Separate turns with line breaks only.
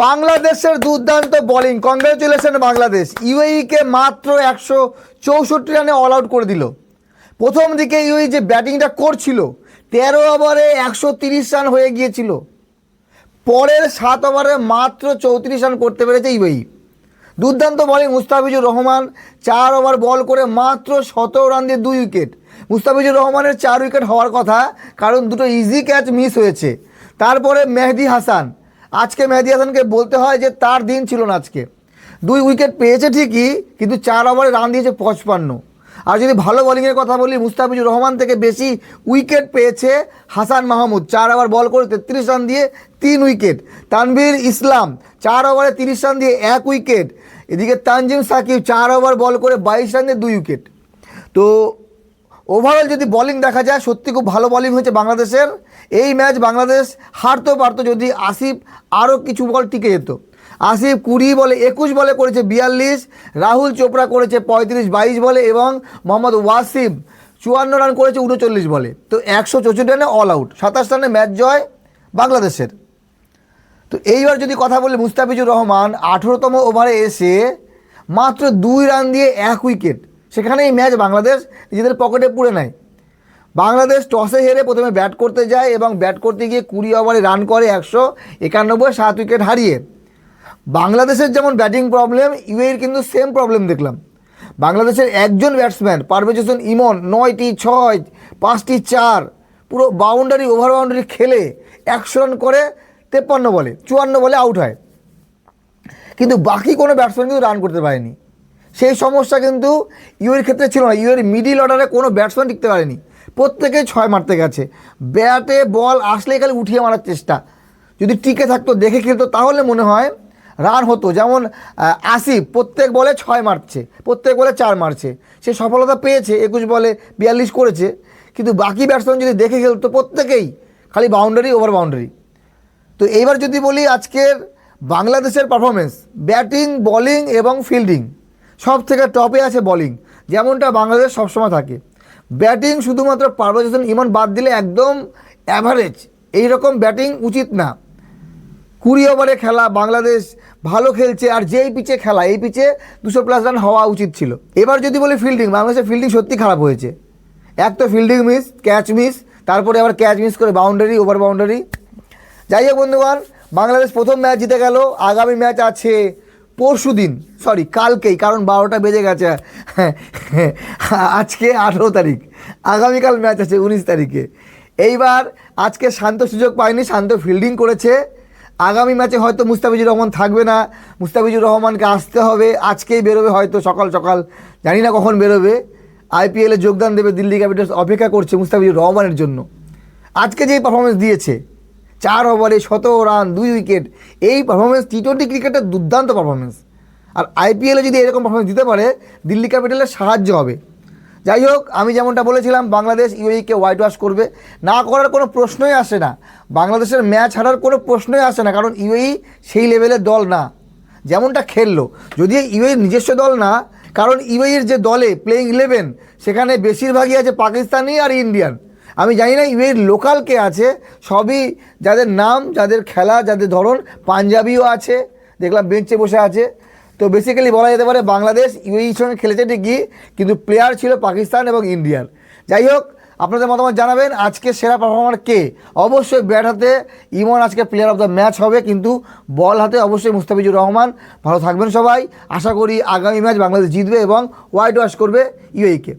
বাংলাদেশের দুর্দান্ত bowling congratulation Bangladesh. ইউএইকে মাত্র একশো চৌষট্টি রানে অল আউট করে দিল। প্রথম দিকে ইউএই যে ব্যাটিংটা করছিল, তেরো ওভারে একশো তিরিশ রান হয়ে গিয়েছিল। পরের সাত ওভারে মাত্র চৌত্রিশ রান করতে পেরেছে ইউএই দুর্দান্ত বলিং মুস্তাফিজুর রহমান, চার ওভার বল করে মাত্র সতেরো রান দিয়ে দুই উইকেট। মুস্তাফিজুর রহমানের চার উইকেট হওয়ার কথা, কারণ দুটো ইজি ক্যাচ মিস হয়েছে। তারপরে মেহেদি হাসান আজকে মেহেদি হাসানকে বলতে হয় যে তার দিন ছিল না আজকে। দুই উইকেট পেয়েছে ঠিকই, কিন্তু চার ওভারে রান দিয়েছে পঁচপান্ন। আর যদি ভালো বলিংয়ের কথা বলি, মুস্তাফিজুর রহমান থেকে বেশি উইকেট পেয়েছে হাসান মাহমুদ। চার ওভার বল করে তেত্রিশ রান দিয়ে তিন উইকেট তানভীর ইসলাম, চার ওভারে তিরিশ রান দিয়ে এক উইকেট এদিকে তানজিম সাকিব, চার ওভার বল করে বাইশ রান দিয়ে দুই উইকেট তো ওভারঅল যদি বোলিং দেখা যায়, সত্যি খুব ভালো বলিং হয়েছে বাংলাদেশের। এই ম্যাচ বাংলাদেশ হারতেও পারতো যদি আসিফ আরও কিছু বল টিকে যেত। আসিফ কুড়ি বলে, একুশ বলে করেছে বিয়াল্লিশ, রাহুল চোপড়া করেছে পঁয়ত্রিশ, বাইশ বলে এবং মোহাম্মদ ওয়াসিম চুয়ান্ন রান করেছে উনচল্লিশ বলে। তো একশো চৌষট্টি রানে অল আউট সাতাশ রানে ম্যাচ জয় বাংলাদেশের। তো এইবার যদি কথা বলি মুস্তাফিজুর রহমান, আঠেরোতম ওভারে এসে মাত্র দুই রান দিয়ে এক উইকেট সেখানে এই ম্যাচ বাংলাদেশ নিজেদের পকেটে পুড়ে নেয়। বাংলাদেশ টসে হেরে প্রথমে ব্যাট করতে যায় এবং ব্যাট করতে গিয়ে কুড়ি ওভারে রান করে একশো একানব্বই, সাত উইকেট হারিয়ে। বাংলাদেশের যেমন ব্যাটিং প্রবলেম ইউএর কিন্তু সেম প্রবলেম দেখলাম। বাংলাদেশের একজন ব্যাটসম্যান, পারভেজ হোসেন ইমন, নয়টি ছয়, পাঁচটি চার, পুরো বাউন্ডারি ওভার বাউন্ডারি খেলে একশো রান করে তেপ্পান্ন বলে, চুয়ান্ন বলে আউট হয়। কিন্তু বাকি কোনো ব্যাটসম্যান কিন্তু রান করতে পারেনি। সেই সমস্যা কিন্তু ইউএর ক্ষেত্রে ছিল না। ইউএর মিডিল অর্ডারে কোনো ব্যাটসম্যান টিকতে পারেনি। প্রত্যেকেই ছয় মারতে গেছে। ব্যাটে বল আসলেই খালি উঠিয়ে মারার চেষ্টা। যদি টিকে থাকতো, দেখে খেলতো, তাহলে মনে হয় রান হতো। যেমন আসিফ প্রত্যেক বলে ছয় মারছে, প্রত্যেক বলে চার মারছে। সে সফলতা পেয়েছে, একুশ বলে বিয়াল্লিশ করেছে। কিন্তু বাকি ব্যাটসম্যান যদি দেখে খেলতো, প্রত্যেকেই খালি বাউন্ডারি ওভার বাউন্ডারি তো এইবার যদি বলি আজকের বাংলাদেশের পারফরমেন্স ব্যাটিং বোলিং এবং ফিল্ডিং সব থেকে টপে আছে বোলিং যেমনটা বাংলাদেশ সবসময় থাকে। ব্যাটিং শুধুমাত্র পারভেজ হোসেন ইমন বাদ দিলে একদম অ্যাভারেজ এইরকম ব্যাটিং উচিত না। কুড়ি ওভারে খেলা, বাংলাদেশ ভালো খেলছে, আর যেই পিচে খেলা, এই পিচে দুশো প্লাস রান হওয়া উচিত ছিল। এবার যদি বলি ফিল্ডিং বাংলাদেশের ফিল্ডিং সত্যি খারাপ হয়েছে। এক তো ফিল্ডিং মিস ক্যাচ মিস তারপরে আবার ক্যাচ মিস করে বাউন্ডারি ওভার বাউন্ডারি যাই হোক বন্ধুগণ, বাংলাদেশ প্রথম ম্যাচ জিতে গেল, আগামী ম্যাচ আছে পরশু দিন সরি কালকেই, কারণ বারোটা বেজে গেছে। আজকে আঠেরো তারিখ, আগামীকাল ম্যাচ আছে উনিশ তারিখে। এইবার আজকে শান্ত সুযোগ পায়নি, শান্ত ফিল্ডিং করেছে। আগামী ম্যাচে হয়তো মুস্তাফিজুর রহমান থাকবে না, মুস্তাফিজুর রহমানকে আসতে হবে, আজকেই বেরোবে হয়তো সকাল সকাল, জানি না কখন বেরোবে। আইপিএলে যোগদান দেবে দিল্লি ক্যাপিটালস, অপেক্ষা করছে মুস্তাফিজুর রহমানের জন্য। আজকে যেই পারফরমেন্স দিয়েছে চার ওভারে শত রান, দুই উইকেট। এই পারফরমেন্স টি টোয়েন্টি ক্রিকেটের দুর্দান্ত পারফরমেন্স আর আইপিএলে যদি এরকম পারফরমেন্স দিতে পারে, দিল্লি ক্যাপিটালের সাহায্য হবে। যাই হোক, আমি যেমনটা বলেছিলাম, বাংলাদেশ ইউএইকে হোয়াইট ওয়াশ করবে। না করার কোনো প্রশ্নই আসে না। বাংলাদেশের ম্যাচ হারার কোনো প্রশ্নই আসে না, কারণ ইউএই সেই লেভেলের দল না। যেমনটা খেললো। যদি ইউএই নিজস্ব দল না, কারণ ইউএইয়ের যে দলে প্লেইং ইলেভেন সেখানে বেশিরভাগই আছে পাকিস্তানি আর ইন্ডিয়ান। আমি জানি না, ইউএর লোকাল কে আছে, সবই যাদের নাম, যাদের খেলা, যাদের ধরন, পাঞ্জাবিও আছে, দেখলাম বেঞ্চে বসে আছে। তো বেসিক্যালি বলা যেতে পারে বাংলাদেশ ইউএইর সঙ্গে খেলেছে ঠিকই, কিন্তু প্লেয়ার ছিল পাকিস্তান এবং ইন্ডিয়ার যাই হোক, আপনাদের মতামত জানাবেন, আজকে সেরা পারফর্মার কে? অবশ্যই ব্যাট হাতে, ইমন আজকে প্লেয়ার অফ দ্য ম্যাচ হবে, কিন্তু বল হাতে অবশ্যই মুস্তাফিজুর রহমান। ভালো থাকবেন সবাই, আশা করি আগামী ম্যাচ বাংলাদেশ জিতবে এবং হোয়াইট ওয়াশ করবে ইউএইকে।